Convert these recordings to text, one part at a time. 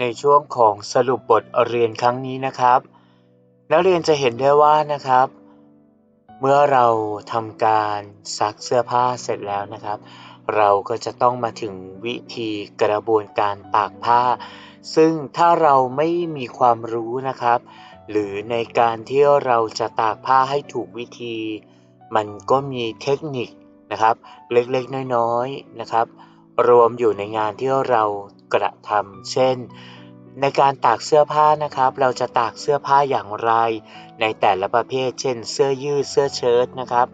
ในช่วงของสรุปบทเรียนครั้งนี้นะครับ นักเรียนจะเห็นได้ว่านะครับ เมื่อเราทำการซักเสื้อผ้าเสร็จแล้วนะครับ เราก็จะต้องมาถึงวิธีกระบวนการตากผ้า ซึ่งถ้าเราไม่มีความรู้นะครับ หรือในการที่เราจะตากผ้าให้ถูกวิธี มันก็มีเทคนิคนะครับ เล็กๆน้อยๆนะครับ รวมอยู่ในงานที่เรา กระทำเช่น ในการตากเสื้อผ้านะครับ เราจะตากเสื้อผ้าอย่างไร ในแต่ละประเภท เช่น เสื้อยืดเสื้อเชิ้ตนะครับ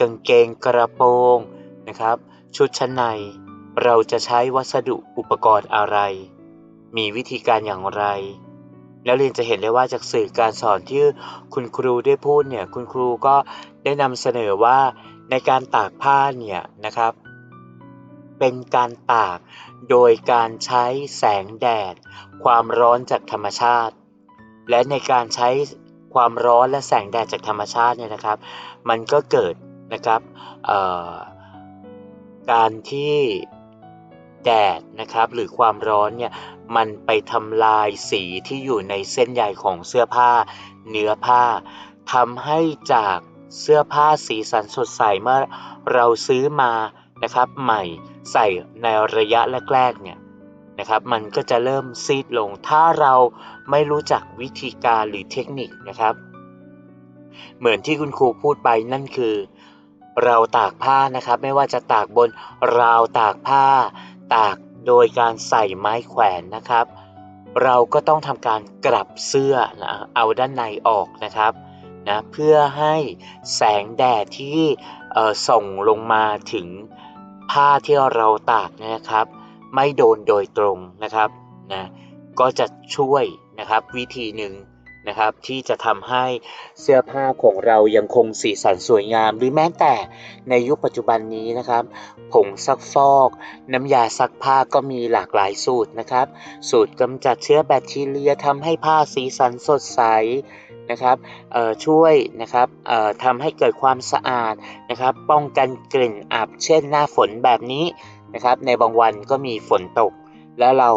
กางเกงกระโปรงนะครับ ชุดชั้นใน เราจะใช้วัสดุอุปกรณ์อะไร มีวิธีการอย่างไรแล้วเรียนจะเห็นได้ว่าจากสื่อการสอนที่คุณครูได้พูดเนี่ยคุณครูก็ได้นำเสนอว่าในการตากผ้าเนี่ยนะครับ เป็นการตาก โดยการใช้แสงแดด ความร้อนจากธรรมชาติ และในการใช้ความร้อนและแสงแดดจากธรรมชาติเนี่ยนะครับ มันก็เกิดนะครับการที่แดดนะครับหรือความร้อนเนี่ยมันไปทำลายสีที่อยู่ในเส้นใยของเสื้อผ้า เนื้อผ้าทำให้จากเสื้อผ้าสีสันสดใสเมื่อเราซื้อมา นะครับใหม่ใส่ในระยะแรกๆเนี่ยนะครับมันก็จะเริ่มซีดลง ถ้าเราไม่รู้จักวิธีการหรือเทคนิคนะครับ เหมือนที่คุณครูพูดไปนั่นคือ เราตากผ้านะครับ ไม่ว่าจะตากบนราวตากผ้า ตากโดยการใส่ไม้แขวนนะครับ เราก็ต้องทำการกลับเสื้อนะเอาด้านในออกนะครับนะเพื่อให้แสงแดดที่ส่งลงมาถึง ผ้าที่เราตากนยนะครับ ไม่โดนโดยตรงนะครับนะก็จะช่วยนะครับวิธีหนึ่งนะครับที่จะทำให้เสื้อผ้าของเรายังคงสีสันสวยงาม หรือแม้แต่ในยุคปัจจุบันนี้นะครับ ผงซักฟอก น้ำยาซักผ้าก็มีหลากหลายสูตรนะครับ สูตรกำจัดเชื้อแบคทีเรียทำให้ผ้าสีสันสดใส นะครับช่วยนะครับทำให้เกิดความสะอาดนะครับ ป้องกันกลิ่นอับเช่นหน้าฝนแบบนี้นะครับ ในบางวันก็มีฝนตก แล้วเรา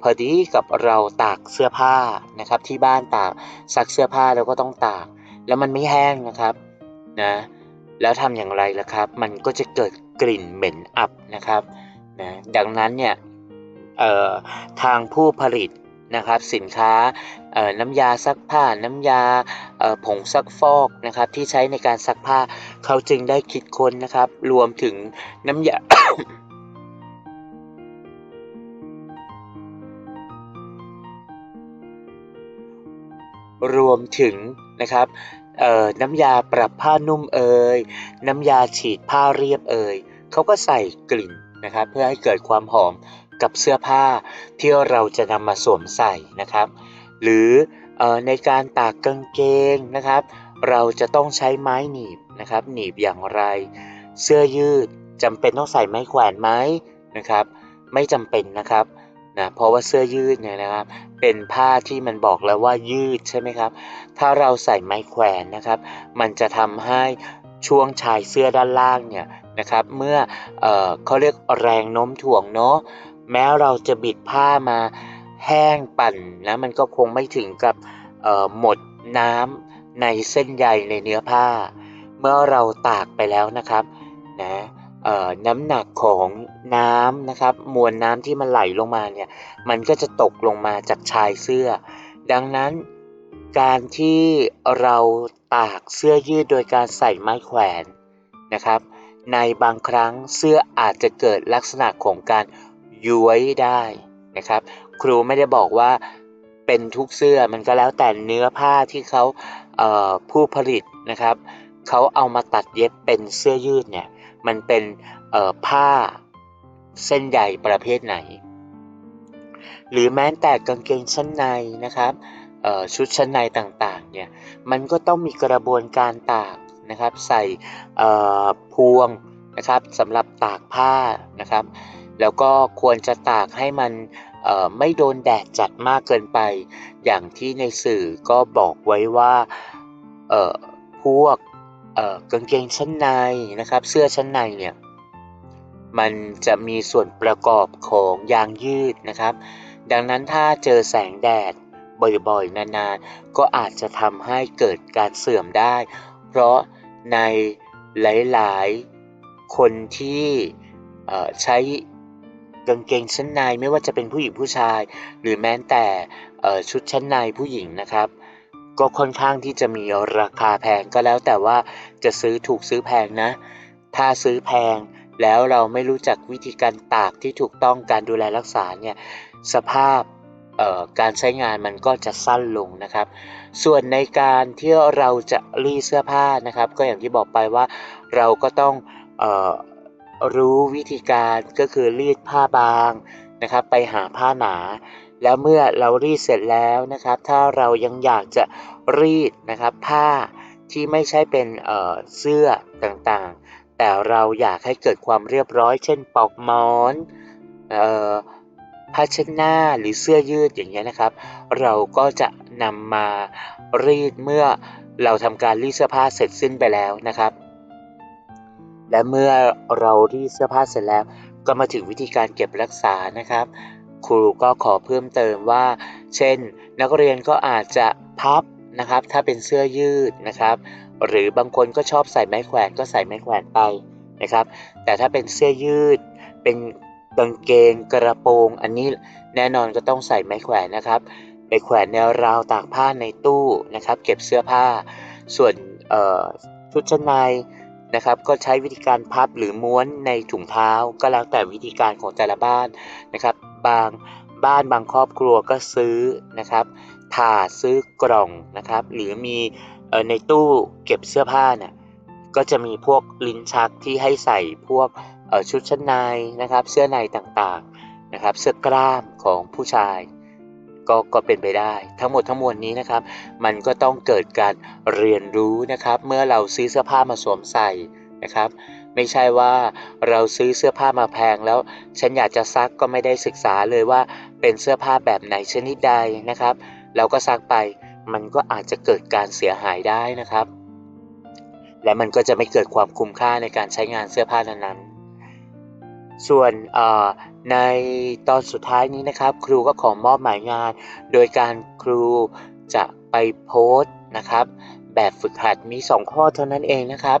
พอดีกับเราตากเสื้อผ้านะครับ ที่บ้านตากซักเสื้อผ้าเราก็ต้องตาก แล้วมันไม่แห้งนะครับนะแล้วทำอย่างไรล่ะครับ มันก็จะเกิดกลิ่นเหม็นอับนะครับนะดังนั้นเนี่ยทางผู้ผลิตนะครับสินค้า น้ำยาซักผ้า น้ำยาผงซักฟอกนะครับที่ใช้ในการซักผ้าเขาจึงได้คิดค้นนะครับ รวมถึงน้ำยารวมถึงนะครับน้ำยาปรับผ้านุ่มเอ่ยน้ำยาฉีดผ้าเรียบเอ่ยเขาก็ใส่กลิ่นนะครับเพื่อให้เกิดความหอมกับเสื้อผ้าที่เราจะนำมาสวมใส่นะครับ หรืออในการตากกางเกงนะครับ เราจะต้องใช้ไม้หนีบนะครับ หนีบอย่างไร เสื้อยืดจำเป็นต้องใส่ไม้แขวนไหมนะครับ ไม่จำเป็นนะครับนะเพราะว่าเสื้อยืดเนี่ยนะครับ เป็นผ้าที่มันบอกแล้วว่ายืดใช่ไหมครับ ถ้าเราใส่ไม้แขวนนะครับ มันจะทำให้ช่วงชายเสื้อด้านล่างเนี่ยนะครับ เมื่อเออเขาเรียกแรงโน้มถ่วงเนาะแม้เราจะบิดผ้ามา แห้งปั่นนะมันก็คงไม่ถึงกับหมดน้ำในเส้นใยในเนื้อผ้า เมื่อเราตากไปแล้วนะครับนะน้ำหนักของน้ำนะครับมวลน้ำที่มันไหลลงมาเนี่ยมันก็จะตกลงมาจากชายเสื้อ ดังนั้นการที่เราตากเสื้อยืดโดยการใส่ไม้แขวนนะครับ ในบางครั้งเสื้ออาจจะเกิดลักษณะของการย้วยได้นะครับ ครูไม่ได้บอกว่าเป็นทุกเสื้อมันก็แล้วแต่เนื้อผ้าที่เขาเผู้ผลิตนะครับเขาเอามาตัดเย็บเป็นเสื้อยืดเนี่ยมันเป็นผ้าเส้นใยประเภทไหน หรือแม้แต่กางเกงชั้นในนะครับชุดชั้นในต่างๆเนี่ยมันก็ต้องมีกระบวนการตากนะครับใส่พวงนะครับสำหรับตากผ้านะครับ แล้วก็ควรจะตากให้มัน ไม่โดนแดดจัดมากเกินไป อย่างที่ในสื่อก็บอกไว้ว่าพวกกางเกงชั้นในนะครับ เสื้อชั้นในเนี่ยมันจะมีส่วนประกอบของยางยืดนะครับ ดังนั้นถ้าเจอแสงแดดบ่อยๆ นานๆ ก็อาจจะทำให้เกิดการเสื่อมได้ เพราะในหลายๆ คนที่ใช้ กางเกงชั้นในไม่ว่าจะเป็นผู้หญิงผู้ชาย หรือแม้แต่ชุดชั้นในผู้หญิงนะครับ ก็ค่อนข้างที่จะมีราคาแพงก็แล้วแต่ว่าจะซื้อถูกซื้อแพงนะ ถ้าซื้อแพงแล้วเราไม่รู้จักวิธีการตากที่ถูกต้องการดูแลรักษาเนี่ยสภาพการใช้งานมันก็จะสั้นลงนะครับ ส่วนในการที่เราจะรีเสื้อผ้านะครับ ก็อย่างที่บอกไปว่าเราก็ต้องอ รู้วิธีการก็คือรีดผ้าบางนะครับ ไปหาผ้าหนา แล้วเมื่อเรารีดเสร็จแล้วนะครับ ถ้าเรายังอยากจะรีดนะครับผ้าที่ไม่ใช่เป็นเเสื้อต่างๆ แต่เราอยากให้เกิดความเรียบร้อย เช่นปลอกหมอนออผ้าเช็ดหน้าหรือเสื้อยืดอย่างเงี้ยนะครับ เราก็จะนำมารีดเมื่อเราทำการรีดเสื้อผ้าเสร็จสิ้นไปแล้วนะครับ และเมื่อเรารีดเสื้อผ้าเสร็จแล้ว ก็มาถึงวิธีการเก็บรักษานะครับ ครูก็ขอเพิ่มเติมว่า เช่น นักเรียนก็อาจจะพับนะครับ ถ้าเป็นเสื้อยืดนะครับ หรือบางคนก็ชอบใส่ไม้แขวนก็ใส่ไม้แขวนไปนะครับ แต่ถ้าเป็นเสื้อยืด เป็นกางเกงกระโปรง อันนี้แน่นอนก็ต้องใส่ไม้แขวนนะครับไปแขวนแนวราวตากผ้าในตู้นะครับ เก็บเสื้อผ้า ส่วนชุดชั้นใน นะครับก็ใช้วิธีการพับหรือม้วนในถุงเท้าก็แล้วแต่วิธีการของแต่ละบ้านนะครับบางบ้านบางครอบครัวก็ซื้อนะครับถาดซื้อกล่องนะครับ หรือมีในตู้เก็บเสื้อผ้าเนี่ยก็จะมีพวกลิ้นชักที่ให้ใส่พวกชุดชั้นในนะครับ เสื้อในต่างๆนะครับ เสื้อกล้ามของผู้ชาย ก็ก็เป็นไปได้ ทั้งหมดทั้งมวลนี้นะครับ มันก็ต้องเกิดการเรียนรู้นะครับ เมื่อเราซื้อเสื้อผ้ามาสวมใส่นะครับ ไม่ใช่ว่าเราซื้อเสื้อผ้ามาแพงแล้ว ฉันอยากจะซักก็ไม่ได้ศึกษาเลยว่าเป็นเสื้อผ้าแบบไหนชนิดใดนะครับ เราก็ซักไปมันก็อาจจะเกิดการเสียหายได้นะครับ และมันก็จะไม่เกิดความคุ้มค่าในการใช้งานเสื้อผ้านั้นๆ ส่วนในตอนสุดท้ายนี้นะครับ ครูก็ขอมอบหมายงาน โดยการครูจะไปโพสต์นะครับแบบฝึกหัดมี 2 ข้อเท่านั้นเองนะครับ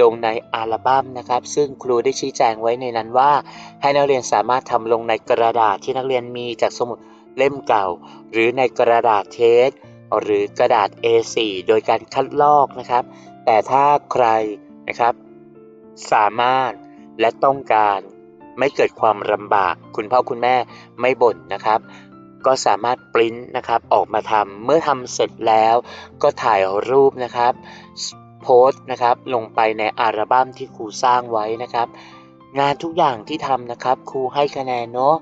ลงในอัลบั้มนะครับ ซึ่งครูได้ชี้แจงไว้ในนั้นว่า ให้นักเรียนสามารถทำลงในกระดาษที่นักเรียนมีจากสมุดเล่มเก่า หรือในกระดาษเทสหรือกระดาษ A4 โดยการคัดลอกนะครับ แต่ถ้าใครนะครับ สามารถและต้องการ ไม่เกิดความลำบาก คุณพ่อคุณแม่ไม่บ่นนะครับ ก็สามารถปริ้นนะครับออกมาทำเมื่อทำเสร็จแล้ว ก็ถ่ายรูปนะครับโพสต์นะครับลงไปในอัลบั้มที่ครูสร้างไว้นะครับ งานทุกอย่างที่ทำนะครับ ครูให้คะแนนเนาะ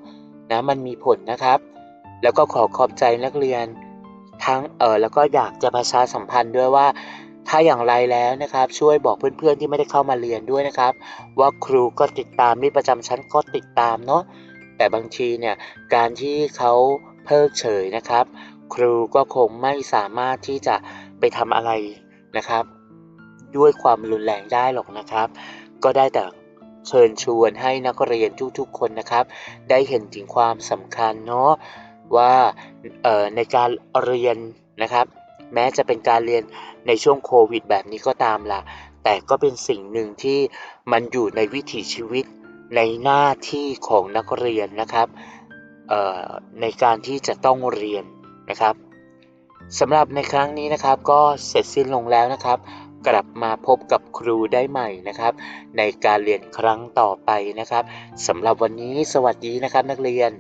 นะมันมีผลนะครับ แล้วก็ขอขอบใจนักเรียนทั้งเออแล้วก็อยากจะประชาสัมพันธ์ด้วยว่า ถ้าอย่างไรแล้วนะครับ ช่วยบอกเพื่อนๆที่ไม่ได้เข้ามาเรียนด้วยนะครับ ว่าครูก็ติดตามมิประจำชั้นก็ติดตามเนาะแต่บางทีเนี่ยการที่เขาเพิกเฉยนะครับ ครูก็คงไม่สามารถที่จะไปทำอะไรนะครับ ด้วยความรุนแรงได้หรอกนะครับ ก็ได้แต่เชิญชวนให้นักเรียนทุกๆคนนะครับ ได้เห็นถึงความสำคัญเนาะว่าในการเรียนนะครับ แม้จะเป็นการเรียนในช่วงโควิดแบบนี้ก็ตามละแต่ก็เป็นสิ่งหนึ่งที่มันอยู่ในวิถีชีวิตในหน้าที่ของนักเรียนนะครับในการที่จะต้องเรียนนะครับสำหรับในครั้งนี้นะครับก็เสร็จสิ้นลงแล้วนะครับ กลับมาพบกับครูได้ใหม่นะครับ ในการเรียนครั้งต่อไปนะครับสำหรับวันนี้สวัสดีนะครับนักเรียน